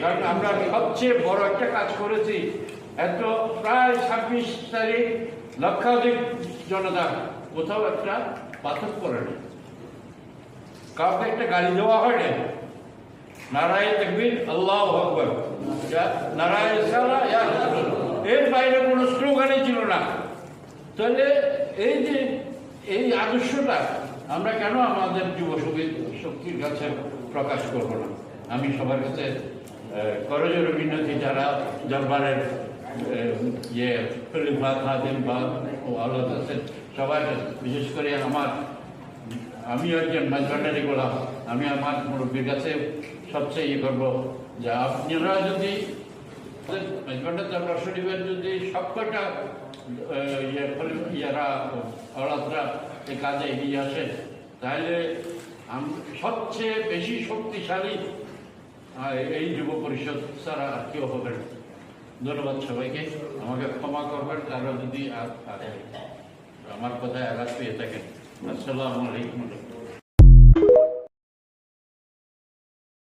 কারণ আমরা সবচেয়ে বড় একটা কাজ করেছি। এত প্রায় ছাব্বিশ তারিখ লক্ষাধিক জনতা কোথাও একটা পাথর করেনি কাউকে একটা গাড়ি দেওয়া হয় না। আল্লাহ। এর বাইরে কোনো স্লোগানই ছিল না। তাহলে এই যে এই আদর্শটা আমরা কেন আমাদের যুব শক্তি- শক্তির কাছে প্রকাশ করব না? আমি সবার কাছে করজোর বিনতি যারা দরবারের ইয়ে খলিফা খাদেম বা আল্লাহ আছেন কাছে, বিশেষ করে আমার আমিও একজন মাঝভান্ডারি গোলাম আমি আমার মুরব্বীর কাছে সবচেয়ে ইয়ে করব যে আপনারা যদি মাঝভান্ডার দরবার শরীফের যদি সবকটা ইয়ে ইয়েরা অলাদরা এই কাজে এগিয়ে আসে তাহলে আম- সবচেয়ে বেশি শক্তিশালী এই যুব পরিষদ ছাড়া আর কেউ হবে ধন্যবাদ সবাইকে। আমাকে ক্ষমা করবেন তারা যদি আমার কথায় আঘাত পেয়ে থাকেন আসসালামু আলাইকুম।